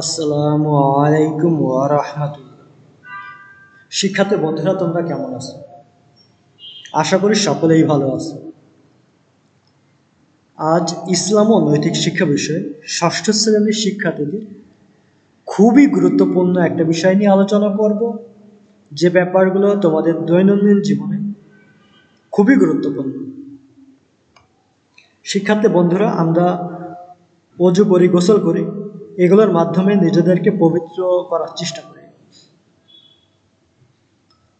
আসসালামু আলাইকুম ওয়া রাহমাতুল্লাহ। শিক্ষাতে বন্ধুরা, তোমরা কেমন আছো? আশা করি সকলেই ভালো আছো। আজ ইসলাম ও নৈতিক শিক্ষা বিষয়ে ষষ্ঠ শ্রেণির শিক্ষার্থীদের খুবই গুরুত্বপূর্ণ একটা বিষয় নিয়ে আলোচনা করব। যে ব্যাপারগুলো তোমাদের দৈনন্দিন জীবনে খুবই গুরুত্বপূর্ণ। শিক্ষার্থী বন্ধুরা, আমরা অজু করি গোসল করি এগুলোর মাধ্যমে নিজেদেরকে পবিত্র করার চেষ্টা করি।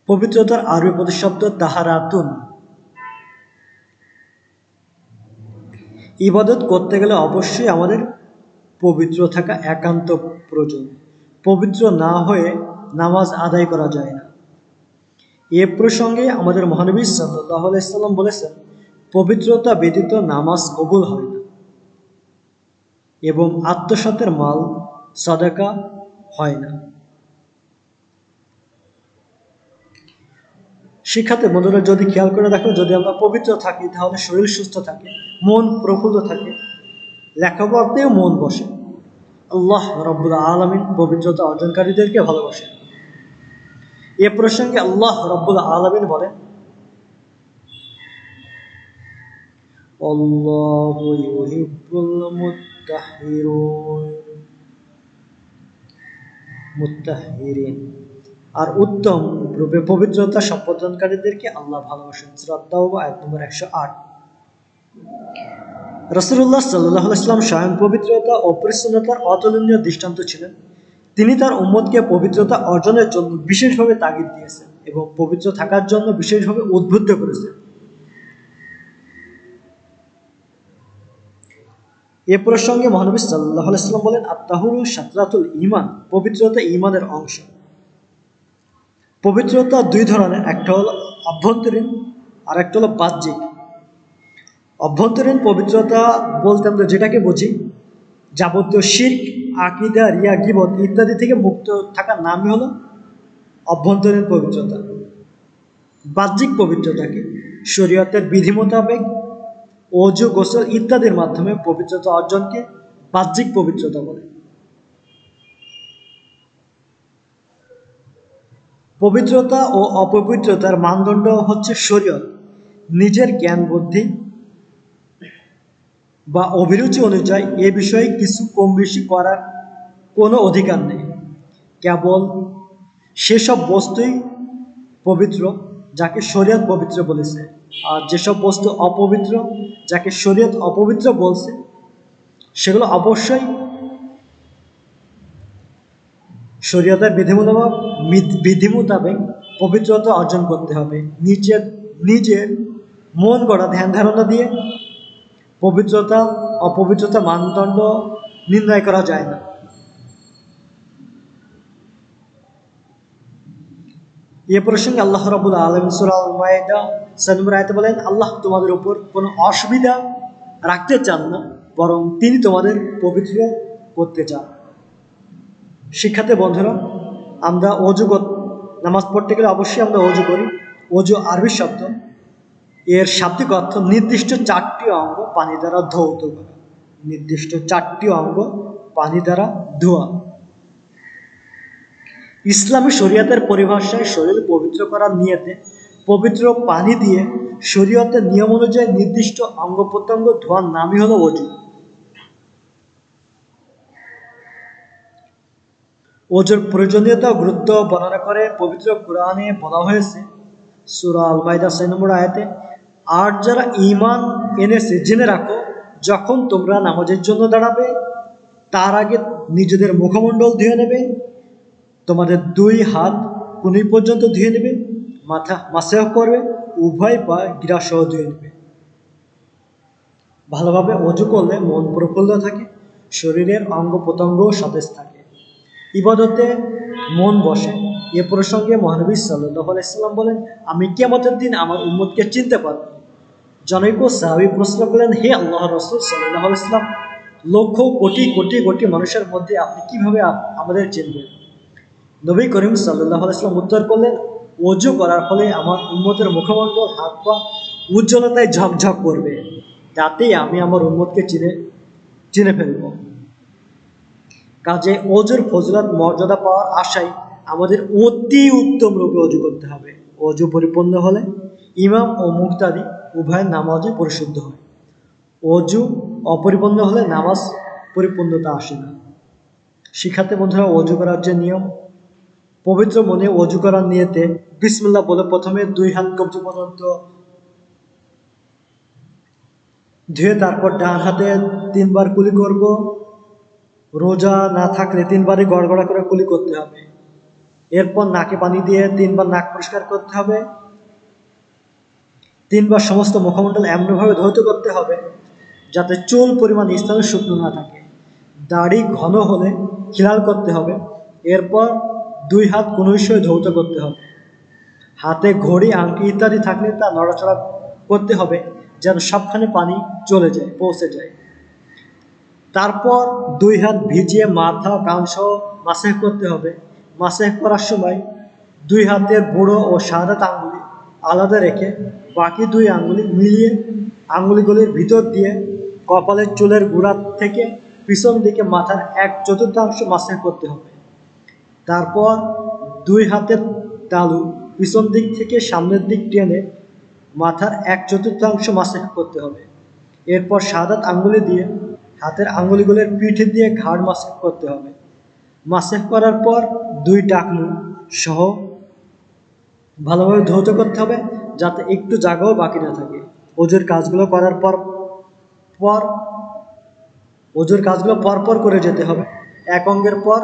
পবিত্রতার আরবি প্রতিশব্দ তাহারাতুন। ইবাদত করতে গেলে অবশ্যই আমাদের পবিত্র থাকা একান্ত প্রয়োজন। পবিত্র না হয়ে নামাজ আদায় করা যায় না। এ প্রসঙ্গে আমাদের মহানবী সাল্লাহ আলাইসাল্লাম বলেছেন, পবিত্রতা ব্যতীত নামাজ কবুল হয় এবং আত্মসাতের মাল সাদাকা হয় না শিক্ষাতে বন্ধুরা যদি খেয়াল করে দেখো যদি আমরা পবিত্র থাকি তাহলে শরীর সুস্থ থাকে মন প্রফুল্ল থাকে লেখাপড়াতেও মন বসে আল্লাহ রব্বুল আলমিন পবিত্রতা অর্জনকারীদেরকে ভালোবাসে এ প্রসঙ্গে আল্লাহ রব্বুল আলমিন বলেন الله يحب المتحرون মুত্তাহিরিন। আর উত্তম রূপে পবিত্রতা সম্পাদনকারীদেরকে আল্লাহ ভালোবাসেন। শ্রদ্ধা ও আয়াত নম্বর একশো আট। রসুল্লাহ সাল্লাহ ইসলাম স্বয়ং পবিত্রতা ও পরিচ্ছন্নতার অতুলনীয় দৃষ্টান্ত ছিলেন। তিনি তার উম্মতকে পবিত্রতা অর্জনের জন্য বিশেষভাবে তাগিদ দিয়েছেন এবং পবিত্র থাকার জন্য বিশেষভাবে উদ্বুদ্ধ করেছেন। এ প্রসঙ্গে মহানবী সাল্লাহ আলাইসাল্লাম বলেন আত্মাহুরু সাতরাতুল ইমান পবিত্রতা ইমানের অংশ। পবিত্রতা দুই ধরনের, একটা হলো অভ্যন্তরীণ আর একটা হলো বাহ্যিক। অভ্যন্তরীণ পবিত্রতা বলতে আমরা যেটাকে বুঝি, যাবতীয় শির্ক, আকিদা, রিয়া, গিবত ইত্যাদি থেকে মুক্ত থাকার নামই হলো অভ্যন্তরীণ পবিত্রতা। বাহ্যিক পবিত্রতাকে শরীয়তের বিধি মোতাবেক অজু, গোসল ইত্যাদির মাধ্যমে পবিত্রতা অর্জনকে বাহ্যিক পবিত্রতা বলে। পবিত্রতা ও অপবিত্রতার মানদণ্ড হচ্ছে শরীয়ত। নিজের জ্ঞান, বুদ্ধি বা অভিরুচি অনুযায়ী এ বিষয়ে কিছু কম বেশি করার কোনো অধিকার নেই। কেবল সেসব বস্তুই পবিত্র যাকে শরীয়ত পবিত্র বলেছে। যেসব বস্তু অপবিত্র, যাকে শরীয়ত অপবিত্র বলছে, সেগুলো অবশ্যই শরীয়তের বিধি মোতাবেক বিধি মোতাবেক পবিত্রতা অর্জন করতে হবে। নিজের নিজের মন গড়া ধ্যান ধারণা দিয়ে পবিত্রতা, অপবিত্রতা মানদণ্ড নির্ণয় করা যায় না। এ প্রসঙ্গে আল্লাহ রাবুল আলম সানুমর বলেন, আল্লাহ তোমাদের উপর কোনো অসুবিধা রাখতে চান না, বরং তিনি তোমাদের পবিত্র করতে চান। শিক্ষাতে বন্ধুরা, আমরা অজু নামাজ পড়তে গেলে অবশ্যই আমরা অজু করি। অজু আরবি শব্দ। এর শাব্দিক অর্থ নির্দিষ্ট চারটি অঙ্গ পানি দ্বারা ধৌত করা। নির্দিষ্ট চারটি অঙ্গ পানি দ্বারা ধোয়া। ইসলামী শরীয়তের পরিভাষায় শরীর পবিত্র করার নিয়েতে পবিত্র পানি দিয়ে শরীয়তের নিয়ম অনুযায়ী নির্দিষ্ট অঙ্গ প্রত্যঙ্গ ধোয়ার নামই হলো অজু ওজুর প্রয়োজনীয়তা গুরুত্ব বর্ণনা করে পবিত্র কোরআনে বলা হয়েছে, সুরা আল ছয় নম্বর আয়াতে, আর যারা ইমান এনেছে, জেনে রাখো, যখন তোমরা নামাজের জন্য দাঁড়াবে, তার আগে নিজেদের মুখমণ্ডল ধুয়ে নেবে তোমাদের দুই হাত কুনি পর্যন্ত ধুয়ে নেবে? মাথা মাসেহ করবে, উভয় পা গিরাসহ ধুয়ে নেবে। ভালোভাবে অজু করলে মন প্রফুল্ল থাকে, শরীরের অঙ্গ প্রত্যঙ্গও সতেজ থাকে। ইবাদতে মন বসে। এ প্রসঙ্গে মহানবী সাল্লাহ আলাইসাল্লাম বলেন, আমি কেমতের দিন আমার উম্মতকে চিনতে পারব। জনৈক সাহাবি প্রশ্ন করলেন, হে আল্লাহ রসুল সাল্লাহ আলাইসাল্লাম লক্ষ কোটি কোটি কোটি মানুষের মধ্যে আপনি কীভাবে আমাদের চিনবেন? নবী করিম সাল্লাহ আলাইসাল্লাম উত্তর করলেন। অজু করার ফলে আমার উন্মতের মুখমণ্ডল হাত পা উজ্জ্বলতায় ঝকঝক করবে। তাতেই আমি আমার উন্মতকে চিনে চিনে ফেলব। কাজে অজুর ফজলত, মর্যাদা পাওয়ার আশায় আমাদের অতি উত্তম রূপে অজু করতে হবে। অজু পরিপূর্ণ হলে ইমাম ও মুক্তাদি উভয়ের নামাজই পরিশুদ্ধ হয়। অজু অপরিপূর্ণ হলে নামাজ পরিপূর্ণতা আসে না। শিক্ষার্থী বন্ধুরা, অজু করার যে নিয়ম পবিত্র মনে অজু করার নিয়েতে বিসমুল্লাহ বলে প্রথমে দুই হাত কবজি পর্যন্ত ধুয়ে তারপর ডান হাতে তিনবার কুলি করব। রোজা না থাকলে তিনবারই গড়গড়া করে কুলি করতে হবে। এরপর নাকে পানি দিয়ে তিনবার নাক পরিষ্কার করতে হবে। তিনবার সমস্ত মুখমণ্ডল এমনভাবে ধৌত করতে হবে যাতে চুল পরিমাণ স্থানে শুকনো না থাকে। দাড়ি ঘন হলে খেয়াল করতে হবে। এরপর দুই হাত কোনোই ধৌত করতে হবে। হাতে ঘড়ি, আংটি ইত্যাদি থাকলে তা নড়াচড়া করতে হবে যেন সবখানে পানি চলে যায়, পৌঁছে যায়। তারপর দুই হাত ভিজিয়ে মাথা কানসহ মাসেহ করতে হবে। মাসেহ করার সময় দুই হাতের বুড়ো ও সাদা আঙ্গুলি আলাদা রেখে বাকি দুই আঙ্গুলি মিলিয়ে আঙ্গুলিগুলির ভিতর দিয়ে কপালের চুলের গোড়া থেকে পিছন দিকে মাথার এক চতুর্থাংশ মাসেহ করতে হবে। তারপর দুই হাতের তালু পিছন দিক থেকে সামনের দিক টেনে মাথার এক চতুর্থাংশ মাসেহ করতে হবে। এরপর সাদাত আঙ্গুলি দিয়ে হাতের আঙ্গুলিগুলোর পিঠে দিয়ে ঘাড় মাসেহ করতে হবে। মাসেহ করার পর দুই টাকনু সহ ভালোভাবে ধৌত করতে হবে যাতে একটু জায়গাও বাকি না থাকে। ওজুর কাজগুলো করার পর পর, ওজুর কাজগুলো পর পর করে যেতে হবে। এক অঙ্গের পর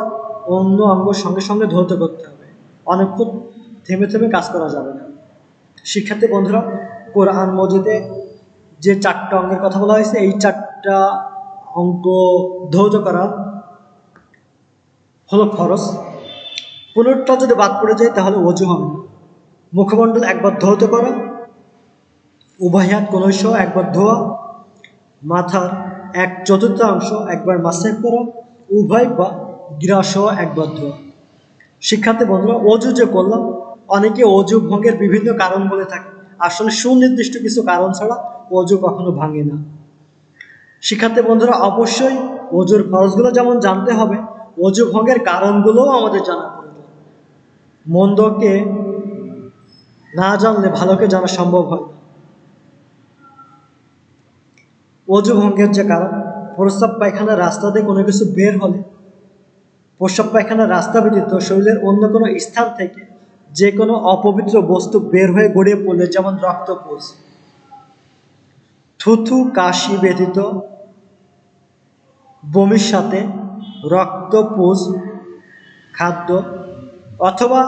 অন্য অঙ্গ সঙ্গে সঙ্গে ধৌত করতে হবে। অনেকক্ষণ থেমে থেমে কাজ করা যাবে না। শিক্ষার্থী বন্ধুরা, কোরআন মজিদে যে চারটা অঙ্গের কথা বলা হয়েছে, এই চারটা অঙ্ক ধৌত করা হলো খরচ পুনরটা যদি বাদ পড়ে যায়, তাহলে অজু হবে না। মুখমণ্ডল একবার ধৌত করা উভয় হাত কোনশ একবার ধোয়া, মাথার এক চতুর্থাংশ একবার মাসেক করা, উভয় বা গ্রাসহ একবার ধোয়া শিক্ষার্থী বন্ধুরা, অজু যে করলাম, অনেকে অজু ভঙ্গের বিভিন্ন কারণ বলে থাকে। আসলে সুনির্দিষ্ট কিছু কারণ ছাড়া অজু কখনো ভাঙে না। শিক্ষার্থী বন্ধুরা, অবশ্যই অজুর খরচগুলো যেমন জানতে হবে, অজু ভঙ্গের কারণগুলোও আমাদের জানা প্রয়োজন। মন্দকে না জানলে ভালোকে জানা সম্ভব হয় অজু ভঙ্গের যে কারণ প্রস্তাব পায়খানার রাস্তা দিয়ে কোনো কিছু বের হলে প্রস্রাব পায়খানার রাস্তা ব্যতীত শরীরের অন্য কোনো স্থান থেকে যে কোনো অপবিত্র বস্তু বের হয়ে গড়িয়ে পড়লে, যেমন রক্তপোষ থুথু কাশি ব্যতীত বমির সাথে রক্তপোষ খাদ্য অথবা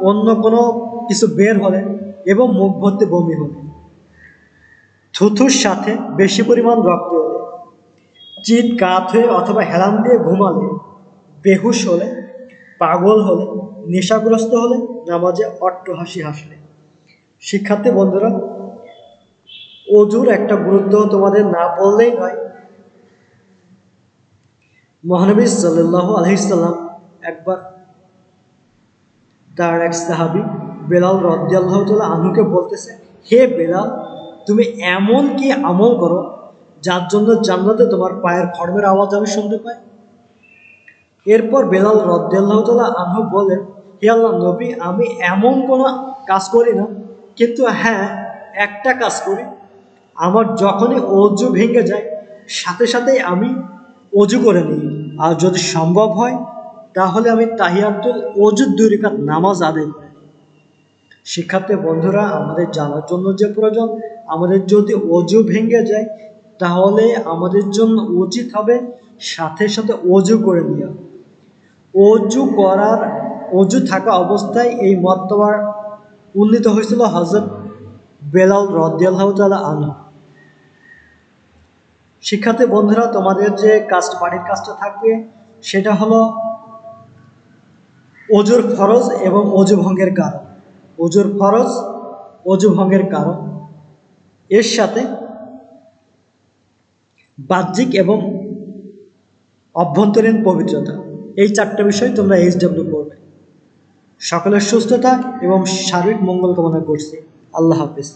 অন্য কোনো কিছু বের হলে এবং মুখ ভর্তি বমি হলে থুথুর সাথে বেশি পরিমাণ রক্ত হলে চিত কাত হয়ে অথবা হেলান দিয়ে ঘুমালে বেহুশ হলে, পাগল হলে, নেশাগ্রস্ত হলে নামাজে অট্টহাসি হাসলে। শিক্ষার্থী বন্ধুরা, অজুর একটা গুরুত্ব তোমাদের না বললেই নয়। মহানবী সাল্লাহ আলহিসাল্লাম একবার তার এক সাহাবি বেলাল রদ্দাল্লাহ আনুকে বলতেছে, হে বেলাল, তুমি এমন কি আমল করো যার জন্য জান্নাতে তোমার পায়ের খড়মের আওয়াজ আমি শুনতে পাই? এরপর বেলাল রদ্দাল্লাহ তাল্লাহ আনহু বলেন, হে আল্লাহ নবী, আমি এমন কোনো কাজ করি না, কিন্তু হ্যাঁ একটা কাজ করি। আমার যখনই অজু ভেঙে যায়, সাথে সাথেই আমি অজু করে নিই। আর যদি সম্ভব হয়, তাহলে আমি তাহিয়াতুল অজুর দুই রেখাত নামাজ আদায় করি। শিক্ষার্থী বন্ধুরা, আমাদের জানার জন্য যে প্রয়োজন, আমাদের যদি অজু ভেঙে যায়, তাহলে আমাদের জন্য উচিত হবে সাথে সাথে অজু করে নেওয়া। অজু করার, অজু থাকা অবস্থায় এই মর্তবার উন্নীত হয়েছিল হজরত বেলাল রদিয়াল্লাহ তালা আনহু। শিক্ষার্থী বন্ধুরা, তোমাদের যে কাজটা বাড়ির কাজটা থাকবে, সেটা হলো অজুর ফরজ এবং অজু ভঙ্গের কারণ। অজুর ফরজ, অজু ভঙ্গের কারণ। এর সাথে বাহ্যিক এবং অভ্যন্তরীণ পবিত্রতা। এই চারটা বিষয় তোমরা এইচ ডাব্লিউ করবে সকলের সুস্থতা এবং শারীরিক মঙ্গল কামনা করছি। আল্লাহ হাফিজ।